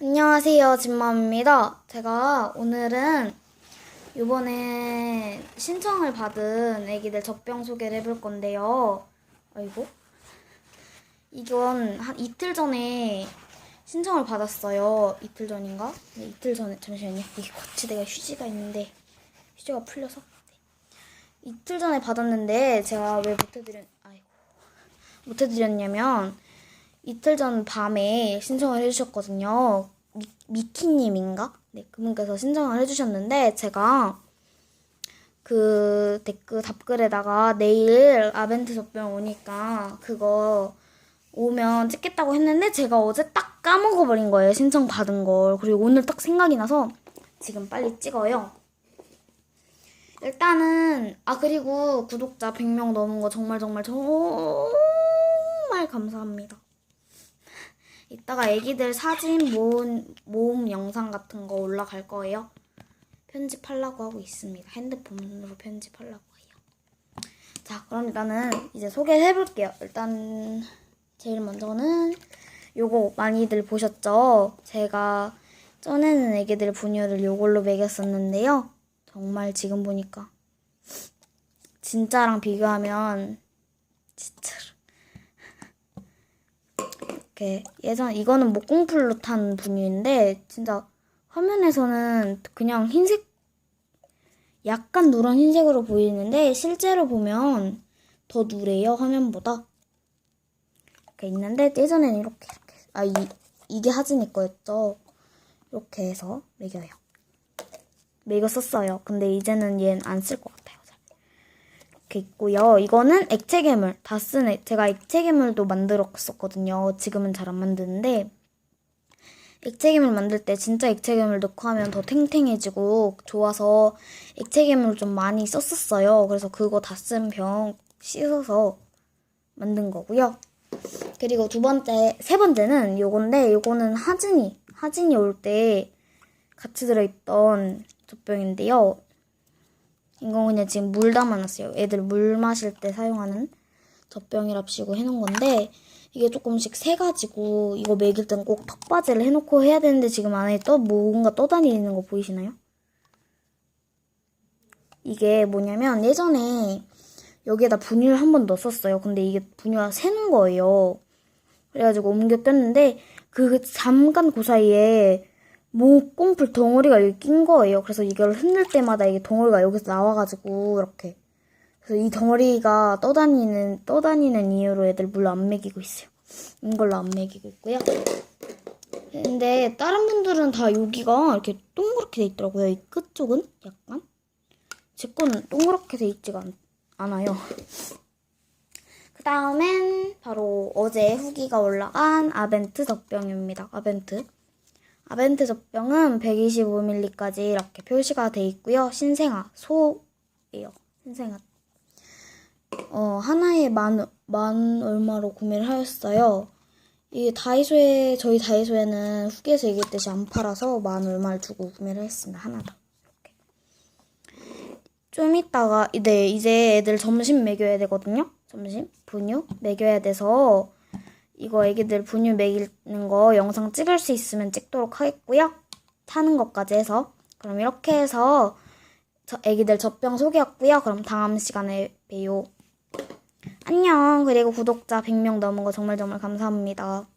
안녕하세요, 진맘입니다. 제가 오늘은 이번에 신청을 받은 애기들 젖병 소개를 해볼 건데요. 아이고. 이건 한 이틀 전에 신청을 받았어요. 이틀 전인가? 네, 이틀 전에. 잠시만요. 이게 거치대가 휴지가 있는데, 휴지가 풀려서. 네. 이틀 전에 받았는데, 제가 왜 못해드렸, 아이고. 못해드렸냐면, 이틀 전 밤에 신청을 해주셨거든요. 미, 미키님인가? 네, 그분께서 신청을 해주셨는데, 제가 그 댓글, 답글에다가 내일 아벤트 젖병 오니까 그거 오면 찍겠다고 했는데, 제가 어제 딱 까먹어버린 거예요. 신청 받은 걸. 그리고 오늘 딱 생각이 나서 지금 빨리 찍어요. 일단은, 아, 그리고 구독자 100명 넘은 거 정말 정말 정말 감사합니다. 이따가 애기들 사진 모음, 모음 영상 같은 거 올라갈 거예요. 편집하려고 하고 있습니다. 핸드폰으로 편집하려고 해요. 자, 그럼 일단은 이제 소개해 볼게요. 일단 제일 먼저는 요거 많이들 보셨죠? 제가 쪄내는 애기들 분유를 요걸로 먹였었는데요. 정말 지금 보니까 진짜랑 비교하면 진짜로 이렇게 예전 이거는 목공풀로 탄 분유인데 진짜 화면에서는 그냥 흰색 약간 누런 흰색으로 보이는데 실제로 보면 더 누래요 화면보다. 이렇게 있는데 예전에는 이렇게 이렇게 아 이, 이게 하진이 거였죠. 이렇게 해서 매겨요. 매겼었어요. 근데 이제는 얘는 안 쓸 것 같아요. 잘. 이렇게 있고요. 이거는 액체 괴물. 다 쓴, 제가 액체 괴물도 만들었었거든요. 지금은 잘 안 만드는데, 액체 괴물 만들 때 진짜 액체 괴물 넣고 하면 더 탱탱해지고 좋아서 액체 괴물 좀 많이 썼었어요. 그래서 그거 다 쓴 병 씻어서 만든 거고요. 그리고 두 번째, 세 번째는 요건데, 요거는 하진이, 하진이 올 때 같이 들어있던 젖병인데요. 이거 그냥 지금 물 담아놨어요. 애들 물 마실 때 사용하는 젖병이랍시고 해놓은 건데 이게 조금씩 새가지고 이거 먹일 땐 꼭 턱받이를 해놓고 해야 되는데 지금 안에 떠 뭔가 떠다니는 거 보이시나요? 이게 뭐냐면 예전에 여기에다 분유를 한 번 넣었었어요. 근데 이게 분유가 새는 거예요. 그래가지고 옮겨 꼈는데 그 잠깐 그 사이에 목공풀 덩어리가 여기 낀 거예요. 그래서 이걸 흔들 때마다 이게 덩어리가 여기서 나와가지고 이렇게 그래서 이 덩어리가 떠다니는 떠다니는 이유로 애들 물안 먹이고 있어요. 이걸로 안 먹이고 있고요. 근데 다른 분들은 다 여기가 이렇게 동그랗게 돼 있더라고요. 이 끝 쪽은 약간 제 거는 동그랗게 돼 있지가 않, 않아요. 그 다음엔 바로 어제 후기가 올라간 아벤트 젖병입니다. 아벤트. 아벤트 젖병은 125ml까지 이렇게 표시가 돼 있고요. 신생아, 소예요. 신생아. 어, 하나에 만, 만 얼마로 구매를 하였어요. 이 다이소에, 저희 다이소에는 후기에서 얘기했듯이 안 팔아서 만 얼마를 주고 구매를 했습니다. 하나당. 이렇게. 좀 이따가, 네, 이제 애들 점심 먹여야 되거든요. 점심? 분유? 먹여야 돼서 이거 애기들 분유 먹이는 거 영상 찍을 수 있으면 찍도록 하겠고요. 타는 것까지 해서. 그럼 이렇게 해서 저 애기들 젖병 소개했고요. 그럼 다음 시간에 봬요. 안녕. 그리고 구독자 100명 넘은 거 정말 정말 감사합니다.